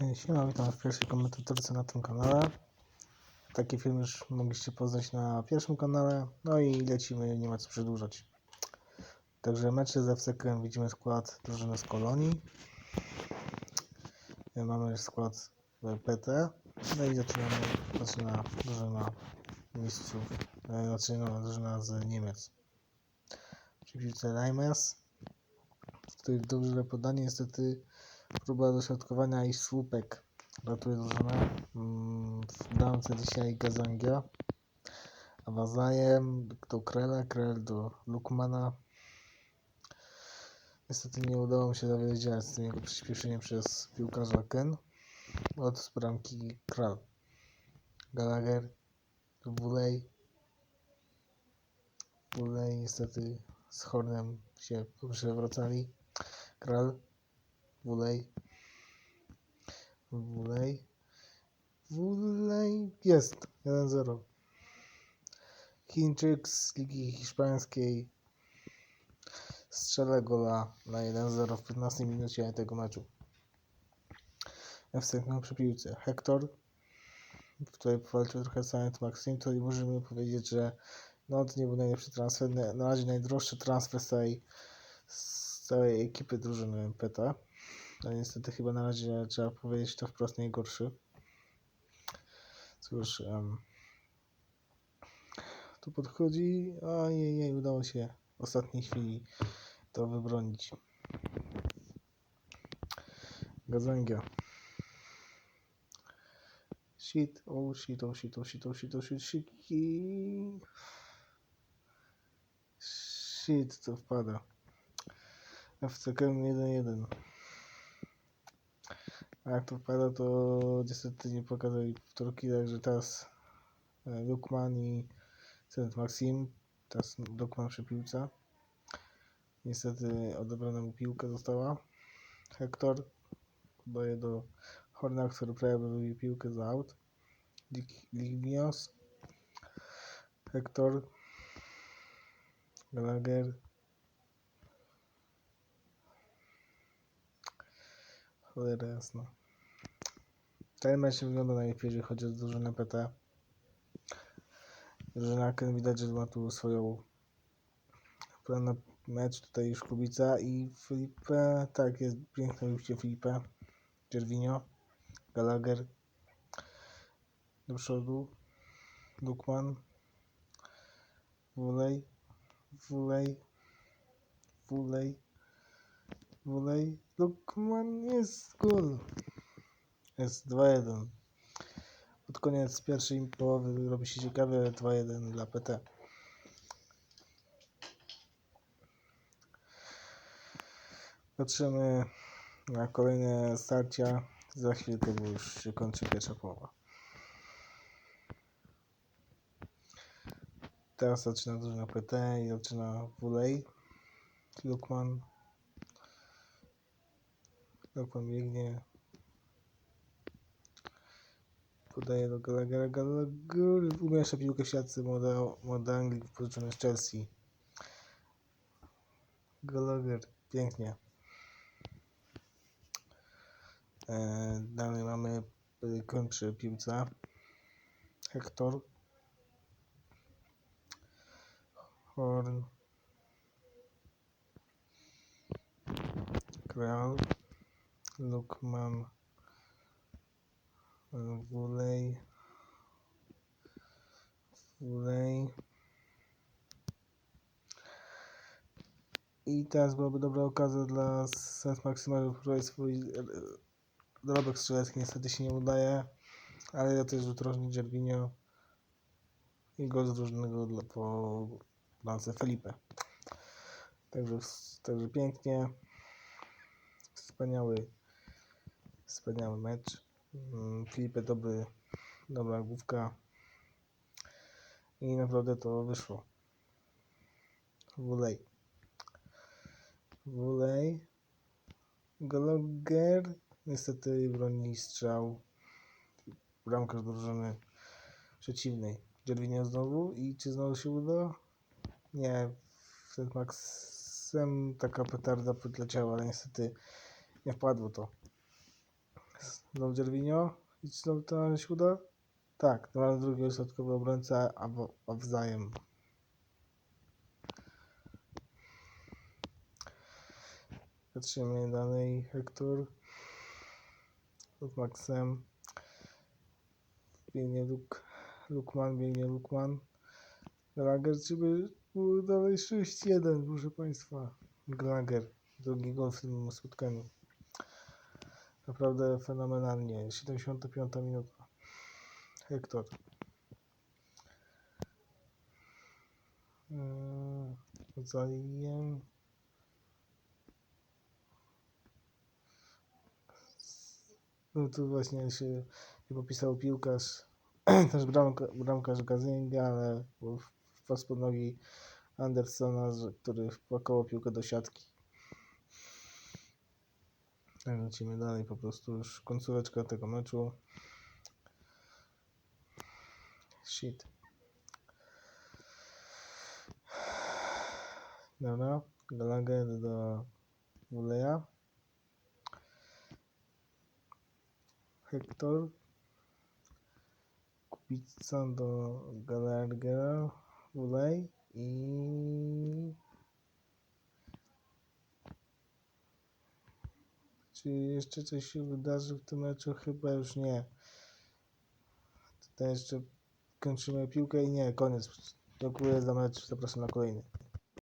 Siema, witam w pierwszej komentatorce na tym kanale. Taki film już mogliście poznać na pierwszym kanale. No i lecimy, nie ma co przedłużać. Także mecze z FCK widzimy skład drużyny z Kolonii. Mamy skład e, PT. No i zaczynamy, zaczyna drużyna mistrzów, e, zaczyna drużyna z Niemiec. Piłce Reimers. Tutaj dobrze podanie, niestety próba dośrodkowania i słupek ratuje drużynę. Mm, W bramce dzisiaj Gazangia. Wazajem do Krela, Krel do Lukmana. Niestety nie udało mi się zawiedziać z tym jego przyspieszeniem przez piłkarza Ken. Od bramki Kral. Gallagher, Wulej. Wulej niestety z Hornem się przewracali. Kral, Wulej. Wulej. Wulej. Jest. 1-0. Chińczyk z Ligi Hiszpańskiej strzela gola na 1-0 w 15 minucie tego meczu. Miał przy piłce. Hector. Tutaj powalczył trochę Saint Maxim. Tutaj możemy powiedzieć, że no to nie był najlepszy transfer. Na razie najdroższy transfer z całej, z całej ekipy drużyny PETA. No niestety chyba na razie trzeba powiedzieć to wprost najgorszy. Cóż, em, tu podchodzi, ojej, udało się w ostatniej chwili to wybronić. Gazangia. Shit, oh shit, oh shit, oh shit, oh shit, oh shit, shit, shit, co wpada. FCK 1-1. A jak to wpada, to niestety nie pokazali powtórki, także teraz e, Lukman i Saint Maxim, teraz Lukman przy piłce. Niestety odebrana mu piłka została. Hector daje do Horna, który prawie wybił piłkę za aut. Lig- Lignios. Hector. Gallagher. Cholera jasna. Ten mecz wygląda najlepiej, jeżeli chodzi o drużynę PT. Drużyna Ken widać, że ma tu swoją plan na mecz. Tutaj już Kubica i Felipe. Tak, jest piękne ujście Felipe. Czerwinio. Gallagher. Do przodu. Lukman. Wulej. Wulej. Wulej. Wulej. Lukman jest gol. Jest 2-1. Pod koniec pierwszej połowy robi się ciekawie 2-1 dla PT. Patrzymy na kolejne starcia. Za chwilkę, bo już się kończy pierwsza połowa. Teraz zaczyna drużyna PT i zaczyna Wulej. Lukman. Lukman biegnie. Podaje do Gallaghera. Gallagher umiesza piłkę w siatce młoda Anglik pożyczony z Chelsea. Gallagher. Pięknie. E, dalej mamy e, kończy piłce. Hector. Horn. Kral. Lukman. Wulej. Wulej. I teraz byłaby dobra okazja dla Sens Maximal, by próbować swój dorobek strzelecki. Niestety się nie udaje, ale ja też rzut rożny i gol z różnego dla, po lance Felipe. Także, także pięknie. Wspaniały, wspaniały mecz. Mm, Felipe dobry, dobra główka. I naprawdę to wyszło. Wulej. Wulej. Gallagher. Niestety broni strzał. Bramkarz drużyny przeciwnej. Gervinho znowu. I czy znowu się uda? Nie. Przed Maxem taka petarda podleciała, ale niestety nie wpadło to. Znowu Dzierwinio. I znowu to się uda? Tak, to mamy drugiego środkowego obrońca, a a wzajem. Patrzymy dalej. Hektor. Lub Maxem. Biegnie Luk. Lukman, biegnie Lukman. Gallagher, czy by było dalej 6-1, proszę Państwa. Gallagher. Drugi gol w tym spotkaniu. Naprawdę fenomenalnie. 75 minuta. Hektor. Yy, Zalijem. No tu właśnie się popisał piłkarz, też bramka, bramkarz Gazinga, ale wpadł pod nogi Andersona, który wpłakował piłkę do siatki. Lecimy dalej, po prostu już końcóweczka tego meczu. Shit. Dobra, Gallagher do Wuleja. Hector. Kubica do Gallaghera. Wulej i... Czy jeszcze coś się wydarzy w tym meczu? Chyba już nie. Tutaj jeszcze kończymy piłkę i nie, koniec. Dziękuję za mecz, zapraszam na kolejny.